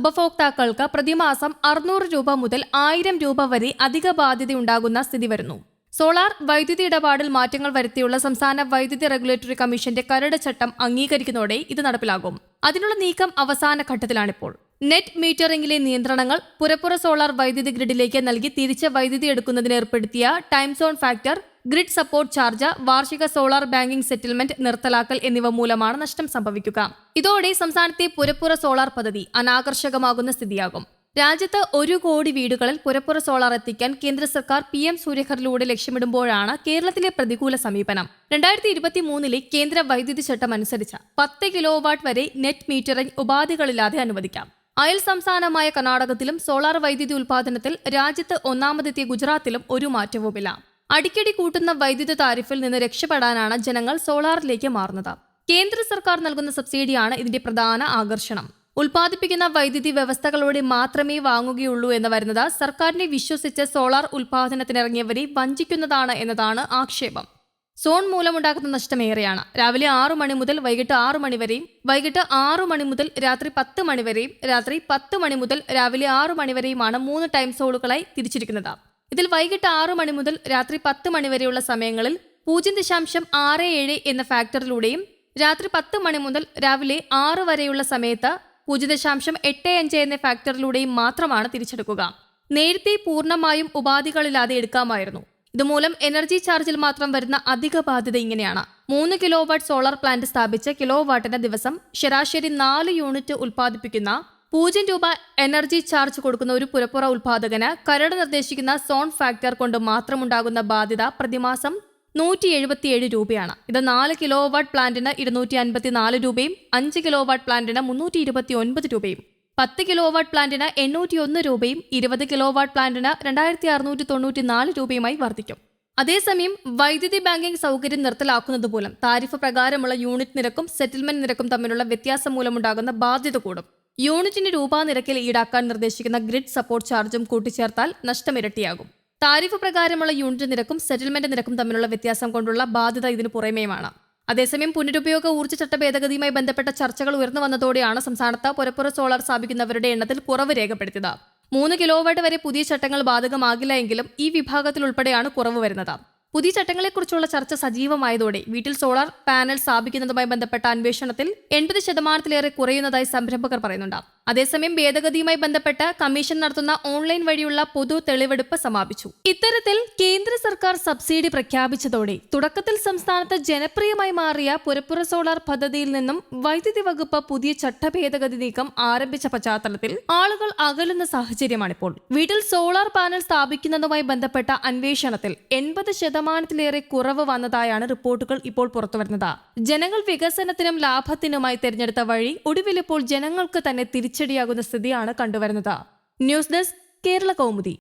ഉപഭോക്താക്കൾക്ക് പ്രതിമാസം അറുന്നൂറ് രൂപ മുതൽ ആയിരം രൂപ വരെ അധിക ബാധ്യതയുണ്ടാകുന്ന സ്ഥിതി വരുന്നു. സോളാർ വൈദ്യുതി ഇടപാടിൽ മാറ്റങ്ങൾ വരുത്തിയുള്ള സംസ്ഥാന വൈദ്യുതി റെഗുലേറ്ററി കമ്മീഷന്റെ കരട് ചട്ടം അംഗീകരിക്കുന്നതോടെ ഇത് നടപ്പിലാകും. അതിനുള്ള നീക്കം അവസാന ഘട്ടത്തിലാണിപ്പോൾ. നെറ്റ് മീറ്ററിംഗിലെ നിയന്ത്രണങ്ങൾ പുരപ്പുറ സോളാർ വൈദ്യുതി ഗ്രിഡിലേക്ക് നൽകി തിരിച്ച വൈദ്യുതി എടുക്കുന്നതിന് ഏർപ്പെടുത്തിയ time zone factor grid support charge വാർഷിക സോളാർ ബാങ്കിംഗ് സെറ്റിൽമെന്റ് നിർത്തലാക്കൽ എന്നിവ മൂലമാണ് നഷ്ടം സംഭവിക്കുക. ഇതോടെ സംസ്ഥാനത്തെ പുരപ്പുറ സോളാർ പദ്ധതി അനാകർഷകമാകുന്ന സ്ഥിതിയാകും. രാജ്യത്ത് ഒരു കോടി വീടുകളിൽ പുരപ്പുറ സോളാർ എത്തിക്കാൻ കേന്ദ്ര സർക്കാർ പി എം സൂര്യഘറിലൂടെ ലക്ഷ്യമിടുമ്പോഴാണ് കേരളത്തിലെ പ്രതികൂല സമീപനം. രണ്ടായിരത്തി ഇരുപത്തി മൂന്നിലെ കേന്ദ്ര വൈദ്യുതി ചട്ടം അനുസരിച്ച് പത്ത് കിലോവാട്ട് വരെ നെറ്റ് മീറ്ററിംഗ് ഉപാധികളില്ലാതെ അനുവദിക്കാം. അയൽ സംസ്ഥാനമായ കർണാടകത്തിലും സോളാർ വൈദ്യുതി ഉൽപാദനത്തിൽ രാജ്യത്ത് ഒന്നാമതെത്തിയ ഗുജറാത്തിലും ഒരു മാറ്റവുമില്ല. അടിക്കടി കൂട്ടുന്ന വൈദ്യുത താരിഫിൽ നിന്ന് രക്ഷപ്പെടാനാണ് ജനങ്ങൾ സോളാറിലേക്ക് മാറുന്നത്. കേന്ദ്ര സർക്കാർ നൽകുന്ന സബ്സിഡിയാണ് ഇതിന്റെ പ്രധാന ആകർഷണം. ഉൽപ്പാദിപ്പിക്കുന്ന വൈദ്യുതി വ്യവസ്ഥകളോടെ മാത്രമേ വാങ്ങുകയുള്ളൂ എന്ന് വരുന്നത് സർക്കാരിനെ വിശ്വസിച്ച് സോളാർ ഉൽപ്പാദനത്തിനിറങ്ങിയവരെ വഞ്ചിക്കുന്നതാണ് എന്നതാണ് ആക്ഷേപം. സോൺ മൂലമുണ്ടാകുന്ന നഷ്ടമേറെയാണ് രാവിലെ ആറു മണി മുതൽ വൈകിട്ട് ആറു മണി വരെയും വൈകിട്ട് ആറു മണി മുതൽ രാത്രി പത്ത് മണി വരെയും രാത്രി പത്ത് മണി മുതൽ രാവിലെ ആറു മണി വരെയുമാണ് മൂന്ന് ടൈം സോളുകളായി തിരിച്ചിരിക്കുന്നത്. ഇതിൽ വൈകിട്ട് ആറു മണി മുതൽ രാത്രി പത്ത് മണി വരെയുള്ള സമയങ്ങളിൽ പൂജ്യം ദശാംശം ആറ് ഏഴ് എന്ന ഫാക്ടറിലൂടെയും രാത്രി പത്ത് മണി മുതൽ രാവിലെ ആറ് വരെയുള്ള സമയത്ത് പൂജ്യം ദശാംശം എട്ട് അഞ്ച് എന്ന ഫാക്ടറിലൂടെയും മാത്രമാണ് തിരിച്ചെടുക്കുക. നേരത്തെ പൂർണമായും ഉപാധികളില്ലാതെ എടുക്കാമായിരുന്നു. ഇതുമൂലം എനർജി ചാർജിൽ മാത്രം വരുന്ന അധിക ബാധ്യത ഇങ്ങനെയാണ്. മൂന്ന് കിലോ വാട്ട് സോളാർ പ്ലാന്റ് സ്ഥാപിച്ച് കിലോ വാട്ടിന് ദിവസം ശരാശരി നാല് യൂണിറ്റ് ഉൽപ്പാദിപ്പിക്കുന്ന പൂജ്യം രൂപ എനർജി ചാർജ് കൊടുക്കുന്ന ഒരു പുരപ്പുറ ഉൽപാദകന് കരട് നിർദ്ദേശിക്കുന്ന സോൺ ഫാക്ടർ കൊണ്ട് മാത്രമുണ്ടാകുന്ന ബാധ്യത പ്രതിമാസം നൂറ്റി എഴുപത്തിയേഴ് രൂപയാണ്. ഇത് നാല് കിലോ വാട്ട് പ്ലാന്റിന് ഇരുന്നൂറ്റി അൻപത്തിനാല് രൂപയും അഞ്ച് കിലോ വാട്ട് പ്ലാന്റിന് മുന്നൂറ്റി ഇരുപത്തി ഒൻപത് രൂപയും പത്ത് കിലോ വാട്ട് പ്ലാന്റിന് എണ്ണൂറ്റി ഒന്ന് രൂപയും ഇരുപത് കിലോ വാട്ട് പ്ലാന്റിന് രണ്ടായിരത്തി അറുന്നൂറ്റി തൊണ്ണൂറ്റി നാല് രൂപയുമായി വർദ്ധിക്കും. അതേസമയം വൈദ്യുതി ബാങ്കിംഗ് സൗകര്യം നിർത്തലാക്കുന്നത് മൂലം താരിഫ് പ്രകാരമുള്ള യൂണിറ്റ് നിരക്കും സെറ്റിൽമെന്റ് നിരക്കും തമ്മിലുള്ള വ്യത്യാസം മൂലമുണ്ടാകുന്ന ബാധ്യത കൂടും. യൂണിറ്റിന് നിരക്കിൽ ഈടാക്കാൻ നിർദ്ദേശിക്കുന്ന ഗ്രിഡ് സപ്പോർട്ട് ചാർജും കൂട്ടിച്ചേർത്താൽ നഷ്ടം ഇരട്ടിയാകും താരിഫ് പ്രകാരമുള്ള യൂണിറ്റ് നിരക്കും സെറ്റിൽമെന്റ് നിരക്കും തമ്മിലുള്ള വ്യത്യാസം കൊണ്ടുള്ള ബാധ്യത ഇതിന് പുറമേയുമാണ്. അതേസമയം പുനരുപയോഗ ഊർജ ചട്ട ഭേദഗതിയുമായി ബന്ധപ്പെട്ട ചർച്ചകൾ ഉയർന്നു വന്നതോടെയാണ് സംസ്ഥാനത്ത് പുരപ്പുറ സോളാർ സ്ഥാപിക്കുന്നവരുടെ എണ്ണത്തിൽ കുറവ് രേഖപ്പെടുത്തിയത്. മൂന്ന് കിലോവാട്ട് വരെ പുതിയ ചട്ടങ്ങൾ ബാധകമാകില്ല എങ്കിലും ഈ വിഭാഗത്തിൽ ഉൾപ്പെടെയാണ് കുറവ് വരുന്നത്. പുതിയ ചട്ടങ്ങളെക്കുറിച്ചുള്ള ചർച്ച സജീവമായതോടെ വീട്ടിൽ സോളാർ പാനൽ സ്ഥാപിക്കുന്നതുമായി ബന്ധപ്പെട്ട അന്വേഷണത്തിൽ എൺപത് ശതമാനത്തിലേറെ കുറയുന്നതായി സംരംഭകർ പറയുന്നുണ്ട്. അതേസമയം ഭേദഗതിയുമായി ബന്ധപ്പെട്ട് കമ്മീഷൻ നടത്തുന്ന ഓൺലൈൻ വഴിയുള്ള പൊതു തെളിവെടുപ്പ് സമാപിച്ചു. ഇത്തരത്തിൽ കേന്ദ്ര സർക്കാർ സബ്സിഡി പ്രഖ്യാപിച്ചതോടെ തുടക്കത്തിൽ സംസ്ഥാനത്ത് ജനപ്രിയമായി മാറിയ പുരപ്പുറ സോളാർ പദ്ധതിയിൽ നിന്നും വൈദ്യുതി വകുപ്പ് പുതിയ ചട്ട ഭേദഗതി നീക്കം ആരംഭിച്ച പശ്ചാത്തലത്തിൽ ആളുകൾ അകലുന്ന സാഹചര്യമാണിപ്പോൾ. വീട്ടിൽ സോളാർ പാനൽ സ്ഥാപിക്കുന്നതുമായി ബന്ധപ്പെട്ട അന്വേഷണത്തിൽ എൺപത് ശതമാനത്തിലേറെ കുറവ് വന്നതായാണ് റിപ്പോർട്ടുകൾ ഇപ്പോൾ പുറത്തുവരുന്നത്. ജനങ്ങൾ വികസനത്തിനും ലാഭത്തിനുമായി തെരഞ്ഞെടുത്ത വഴി ഒടുവിലിപ്പോൾ ജനങ്ങൾക്ക് തന്നെ തിരിച്ചടിയാകുന്ന സ്ഥിതിയാണ് കണ്ടുവരുന്നത്. News desk Kerala Kaumudi.